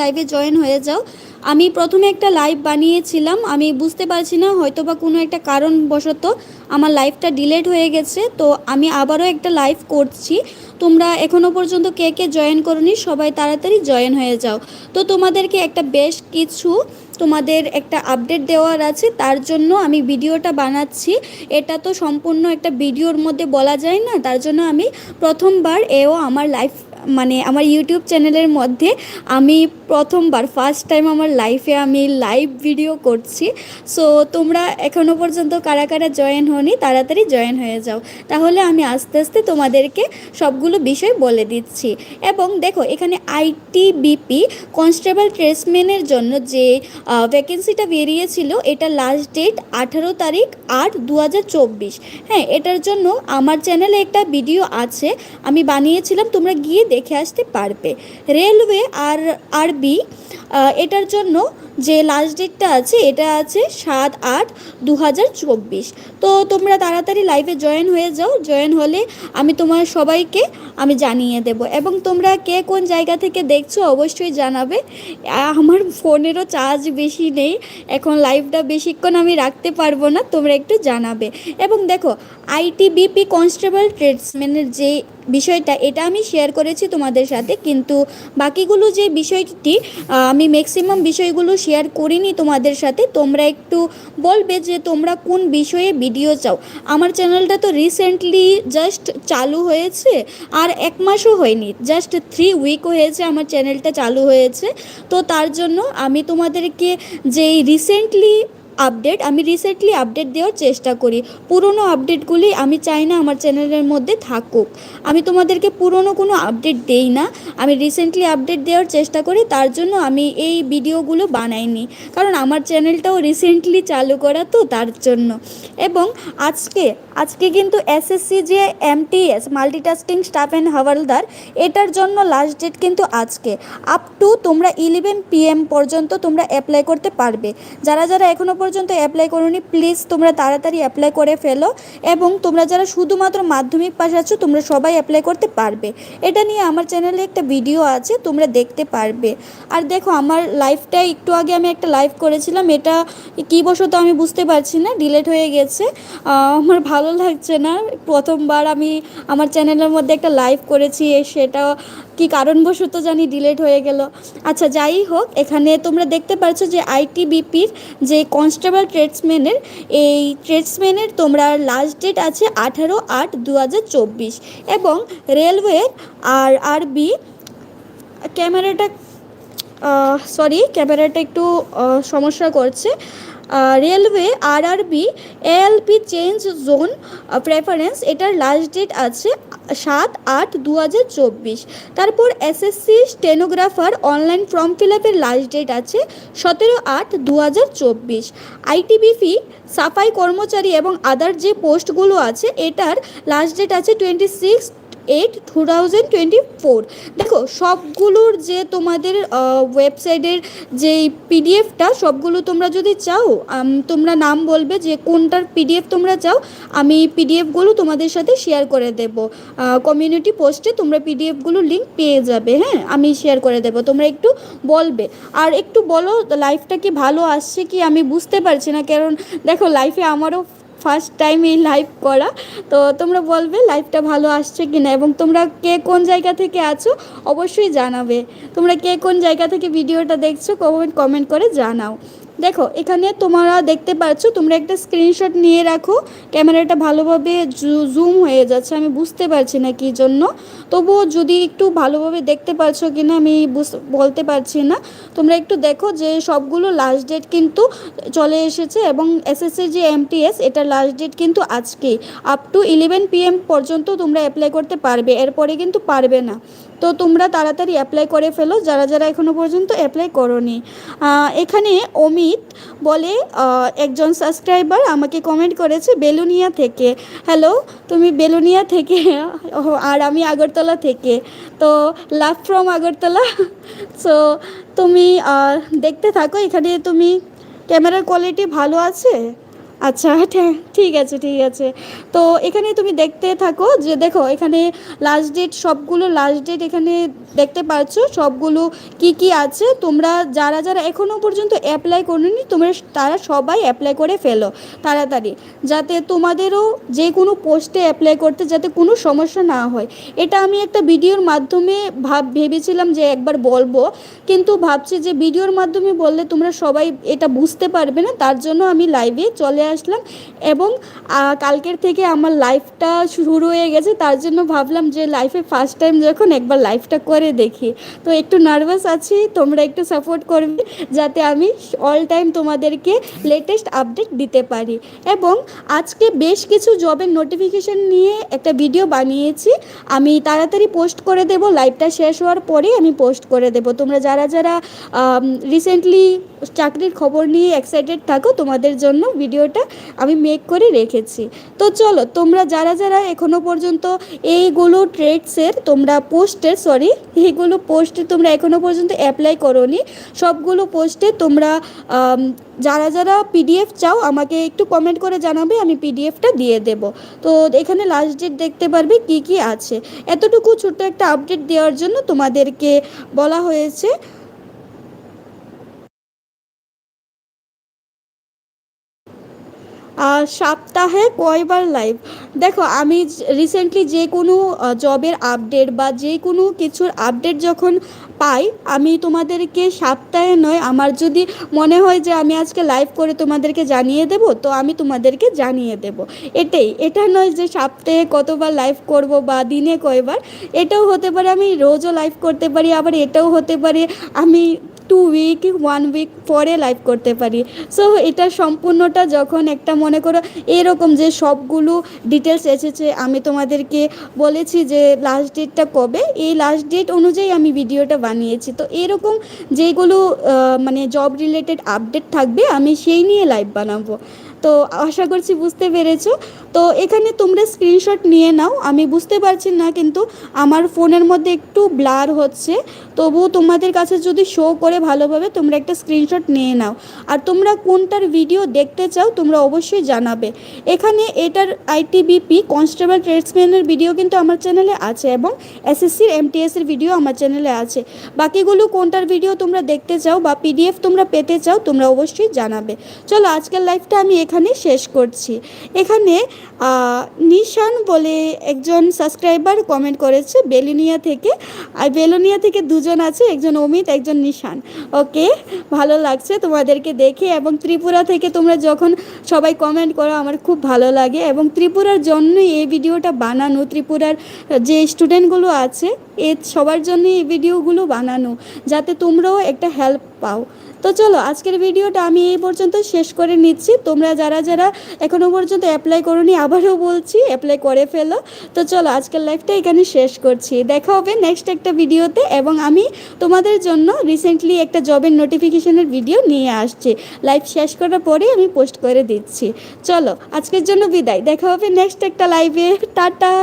লাইভে জয়েন হয়ে যাও। আমি প্রথমে একটা লাইভ বানিয়েছিলাম। আমি বুঝতে পারছি না হয়তো বা কোনো একটা কারণবশত আমার লাইভটা ডিলেট হয়ে গেছে। তো আমি আবারও একটা লাইভ করছি। তোমরা এখনও পর্যন্ত কে কে জয়েন করনি, সবাই তাড়াতাড়ি জয়েন হয়ে যাও। তো তোমাদেরকে একটা বেশ কিছু তোমাদের একটা আপডেট দেওয়ার আছে, তার জন্য আমি ভিডিওটা বানাচ্ছি। এটা তো সম্পূর্ণ একটা ভিডিওর মধ্যে বলা যায় না, তার জন্য আমি প্রথমবার এও আমার লাইফ মানে আমার ইউটিউব চ্যানেলের মধ্যে আমি প্রথমবার ফার্স্ট টাইম আমার লাইফে আমি লাইভ ভিডিও করছি। সো তোমরা এখনও পর্যন্ত কারা কারা জয়েন হনি তাড়াতাড়ি জয়েন হয়ে যাও। তাহলে আমি আস্তে আস্তে তোমাদেরকে সবগুলো বিষয় বলে দিচ্ছি। এবং দেখো, এখানে আইটিবিপি কনস্টেবল ট্রেসম্যানের জন্য যে ভ্যাকেন্সিটা বেরিয়েছিল, এটা লাস্ট ডেট আঠারো তারিখ আট দু হ্যাঁ এটার জন্য আমার চ্যানেলে একটা ভিডিও আছে, আমি বানিয়েছিলাম, তোমরা গিয়ে দেখে আসতে পারবে। রেলওয়ে আর আরবি এটার জন্য যে লাস্ট ডেটটা আছে এটা আছে সাত আট দু তো তোমরা তাড়াতাড়ি লাইভে জয়েন হয়ে যাও। জয়েন হলে আমি তোমার সবাইকে আমি জানিয়ে দেব। এবং তোমরা কে কোন জায়গা থেকে দেখছ অবশ্যই জানাবে। আমার ফোনেরও চার্জ বেশি নেই। এখন লাইভটা বেশিক্ষণ আমি রাখতে পারব না তোমরা একটু জানাবে। এবং দেখো আইটিবিপি কনস্টেবল ট্রেডসম্যানের যে বিষয়টা এটা আমি শেয়ার করেছি তোমাদের সাথে। কিন্তু বাকিগুলো যে বিষয়টি আহ, আমি ম্যাক্সিমাম বিষয়গুলো শেয়ার করিনি তোমাদের সাথে। তোমরা একটু বলবে যে তোমরা কোন বিষয়ে ভিডিও চাও। আমার চ্যানেলটা তো রিসেন্টলি জাস্ট চালু হয়েছে আর এক মাসও হয়নি। জাস্ট থ্রি উইক হয়েছে আমার চ্যানেলটা চালু হয়েছে। তো তার জন্য আমি তোমাদেরকে যেই রিসেন্টলি আপডেট আমি রিসেন্টলি আপডেট দেওয়ার চেষ্টা করি। পুরনো আপডেটগুলি আমি চাই না আমার চ্যানেলের মধ্যে থাকুক। আমি তোমাদেরকে পুরনো কোনো আপডেট দেই না। আমি রিসেন্টলি আপডেট দেওয়ার চেষ্টা করি, তার জন্য আমি এই ভিডিওগুলো বানাইনি। কারণ আমার চ্যানেলটাও রিসেন্টলি চালু করা তো তার জন্য। এবং আজকে আজকে কিন্তু এসএসসি যে MTS multitasking staff and havildar এটার জন্য লাস্ট ডেট কিন্তু আজকে। আপ টু তোমরা ইলেভেন পিএম পর্যন্ত তোমরা অ্যাপ্লাই করতে পারবে। যারা যারা এখনও পর্যন্ত অ্যাপ্লাই করোনি প্লিজ তোমরা তাড়াতাড়ি অ্যাপ্লাই করে ফেলো এবং তোমরা যারা শুধুমাত্র মাধ্যমিক পাশ আছো, তোমরা সবাই অ্যাপ্লাই করতে পারবে। এটা নিয়ে আমার চ্যানেলে একটা ভিডিও আছে, তোমরা দেখতে পারবে। আর দেখো, আমার লাইফটা একটু আগে আমি একটা লাইভ করেছিলাম, এটা কী বশত আমি বুঝতে পারছি না ডিলেট হয়ে গেছে। আমার ভালো লাগছে না, প্রথমবার আমি আমার চ্যানেলের মধ্যে একটা লাইভ করেছি, সেটা কি কারণবশত জানি ডিলেট হয়ে গেল। আচ্ছা যাই হোক, এখানে তোমরা দেখতে পাচ্ছ যে আইটিবিপির যে কনস্টেবল ট্রেডসম্যানের এই ট্রেডসম্যানের তোমরা লাস্ট ডেট আছে আঠারো আট দু এবং রেলওয়ে আর আরবি ক্যামেরাটা সরি ক্যামেরাটা একটু সমস্যা করছে। Railway R RB ALP change zone preference এটার লাস্ট ডেট আছে সাত আট দু হাজার চব্বিশ। তারপর SSC stenographer online form fill আপের লাস্ট ডেট আছে সতেরো আট দু হাজার চব্বিশ আইটিবিপি সাফাই কর্মচারী এবং আদার যে পোস্টগুলো আছে, এটার লাস্ট ডেট আছে twenty six eight two thousand twenty four দেখো, সবগুলোর যে তোমাদের ওয়েবসাইটের যেই পিডিএফটা সবগুলো তোমরা যদি চাও তোমরা নাম বলবে যে কোনটার পিডিএফ তোমরা চাও, আমি পিডিএফগুলো তোমাদের সাথে শেয়ার করে দেব। কমিউনিটি পোস্টে তোমরা পিডিএফগুলো লিঙ্ক পেয়ে যাবে হ্যাঁ? আমি শেয়ার করে দেব, তোমরা একটু বলবে। আর একটু বলো লাইফটা কি ভালো আসছে কি? আমি বুঝতে পারছি না, কারণ দেখো লাইফে আমারও ফার্স্ট টাইম এই লাইভ করা। তো তোমরা বলবে লাইভটা ভালো আসছে কি না এবং তোমরা কে কোন জায়গা থেকে আছো অবশ্যই জানাবে। তোমরা কে কোন জায়গা থেকে ভিডিওটা দেখছ কমেন্ট কমেন্ট করে জানাও। দেখো, এখানে তোমরা দেখতে পাচ্ছ, তোমরা একটা স্ক্রিনশট নিয়ে রাখো। ক্যামেরাটা ভালোভাবে জুম হয়ে যাচ্ছে, আমি বুঝতে পারছি না কী জন্য। তবুও যদি একটু ভালোভাবে দেখতে পাচ্ছ কি না আমি বলতে পারছি না। তোমরা একটু দেখো যে সবগুলো লাস্ট ডেট কিন্তু চলে এসেছে এবং এসএসসি যে এমটিএস এটা লাস্ট ডেট কিন্তু আজকেই। আপ টু ইলেভেন পিএম পর্যন্ত তোমরা অ্যাপ্লাই করতে পারবে, এরপরে কিন্তু পারবে না। তো তোমরা তাড়াতাড়ি অ্যাপ্লাই করে ফেলো, যারা যারা এখনও পর্যন্ত অ্যাপ্লাই করনি। এখানে অমিত বলে একজন সাবস্ক্রাইবার আমাকে কমেন্ট করেছে বেলুনিয়া থেকে। হ্যালো তুমি বেলুনিয়া থেকে, আর আমি আগরতলা থেকে। তো লাভ ফ্রম আগরতলা। সো তুমি দেখতে থাকো, এখানে তুমি ক্যামেরার কোয়ালিটি ভালো আছে? আচ্ছা হ্যাঁ ঠিক আছে ঠিক আছে। তো এখানে তুমি দেখতে থাকো যে দেখো, এখানে লাস্ট ডেট সবগুলো লাস্ট ডেট এখানে দেখতে পাচ্ছ সবগুলো কি কি আছে। তোমরা যারা যারা এখনও পর্যন্ত অ্যাপ্লাই করোনি, তোমরা তারা সবাই অ্যাপ্লাই করে ফেলো তাড়াতাড়ি। যাতে তোমাদেরও যে কোনো পোস্টে অ্যাপ্লাই করতে যাতে কোনো সমস্যা না হয়। এটা আমি একটা ভিডিওর মাধ্যমে ভাব, ভেবেছিলাম যে একবার বলব। কিন্তু ভাবছি যে ভিডিওর মাধ্যমে বললে তোমরা সবাই এটা বুঝতে পারবে না। তার জন্য আমি লাইভে চলে আসলাম এবং কালকের থেকে আমার লাইফটা শুরু হয়ে গেছে। তার জন্য ভাবলাম যে লাইফে ফার্স্ট টাইম যখন একবার লাইফটা করে দেখি। তো একটু নার্ভাস আছি, তোমরা একটু সাপোর্ট করবে যাতে আমি অল টাইম তোমাদেরকে লেটেস্ট আপডেট দিতে পারি। এবং আজকে বেশ কিছু জবের নোটিফিকেশন নিয়ে একটা ভিডিও বানিয়েছি। আমি তাড়াতাড়ি পোস্ট করে দেব লাইভটা শেষ হওয়ার পরেই আমি পোস্ট করে দেব। তোমরা যারা যারা রিসেন্টলি চাকরির খবর নিয়ে এক্সাইটেড থাকো, তোমাদের জন্য ভিডিওটা আমি মেক করে রেখেছি। তো চলো, তোমরা যারা যারা এখনও পর্যন্ত এইগুলো ট্রেডসের তোমরা পোস্টের সরি এইগুলো পোস্টে তোমরা এখনও পর্যন্ত অ্যাপ্লাই করোনি। সবগুলো পোস্টে তোমরা যারা যারা পিডিএফ চাও আমাকে একটু কমেন্ট করে জানাবে, আমি পিডিএফটা দিয়ে দেব। তো এখানে লাস্ট ডেট দেখতে পারবে কি কি আছে। এতটুকু ছোট্ট একটা আপডেট দেওয়ার জন্য তোমাদেরকে বলা হয়েছে। সপ্তাহে কয়বার লাইভ দেখো, আমি রিসেন্টলি যে কোনো জবের আপডেট বা যে কোনো কিছুর আপডেট যখন পাই, আমি তোমাদেরকে সপ্তাহে নয়, আমার যদি মনে হয় যে আমি আজকে লাইভ করে তোমাদেরকে জানিয়ে দেব, তো আমি তোমাদেরকে জানিয়ে দেব। এটাই, এটা নয় যে সপ্তাহে কতবার লাইভ করব বা দিনে কয়বার, এটাও হতে পারে আমি রোজও লাইভ করতে পারি, আবার এটাও হতে পারে আমি টু উইক ওয়ান উইক পরে লাইভ করতে পারি। সো এটা সম্পূর্ণটা যখন একটা মনে করো এরকম যে সবগুলো ডিটেলস এসেছে, আমি তোমাদেরকে বলেছি যে লাস্ট ডেটটা কবে, এই লাস্ট ডেট অনুযায়ী আমি ভিডিওটা বানিয়েছি। তো এরকম যেগুলো মানে জব রিলেটেড আপডেট থাকবে, আমি সেই নিয়ে লাইভ বানাবো। তো আশা করছি বুঝতে পেরেছ। তো এখানে তোমরা স্ক্রিনশট নিয়ে নাও। আমি বুঝতে পারছি না, কিন্তু আমার ফোনের মধ্যে একটু ব্লার হচ্ছে। তবুও তোমাদের কাছে যদি শো করে ভালোভাবে, তোমরা একটা স্ক্রিনশট নিয়ে নাও। আর তোমরা কোনটার ভিডিও দেখতে চাও, তোমরা অবশ্যই জানাবে। এখানে এটার আইটিবিপি কনস্টেবল ট্রেডসম্যানের ভিডিও কিন্তু আমার চ্যানেলে আছে এবং এসএসসির এমটিএসের ভিডিও আমার চ্যানেলে আছে। বাকিগুলো কোনটার ভিডিও তোমরা দেখতে চাও বা পিডিএফ তোমরা পেতে চাও, তোমরা অবশ্যই জানাবে। চলো আজকের লাইফটা আমি এখানে শেষ করছি। এখানে নিশান বলে একজন সাবস্ক্রাইবার কমেন্ট করেছে, বেলুনিয়া থেকে। আর বেলুনিয়া থেকে দুজন আছে, একজন অমিত, একজন নিশান। ওকে ভালো লাগছে তোমাদেরকে দেখে এবং ত্রিপুরা থেকে তোমরা যখন সবাই কমেন্ট করো, আমার খুব ভালো লাগে। এবং ত্রিপুরার জন্যই এই ভিডিওটা বানানো, ত্রিপুরার যে স্টুডেন্টগুলো আছে এ সবার জন্য এই ভিডিওগুলো বানানো, যাতে তোমরাও একটা হেল্প পাও। তো চলো, আজকের ভিডিওটা আমি এই পর্যন্ত শেষ করে নিচ্ছি। তোমরা যারা যারা এখনও পর্যন্ত অ্যাপ্লাই করোনি, আবারও বলছি অ্যাপ্লাই করে ফেলো। তো চলো, আজকের লাইফটা এখানে শেষ করছি। দেখা হবে নেক্সট একটা ভিডিওতে, এবং আমি তোমাদের জন্য রিসেন্টলি একটা জবের নোটিফিকেশনের ভিডিও নিয়ে আসছি। লাইভ শেষ করার পরে আমি পোস্ট করে দিচ্ছি। চলো, আজকের জন্য বিদায়। দেখা হবে নেক্সট একটা লাইভে টাটা!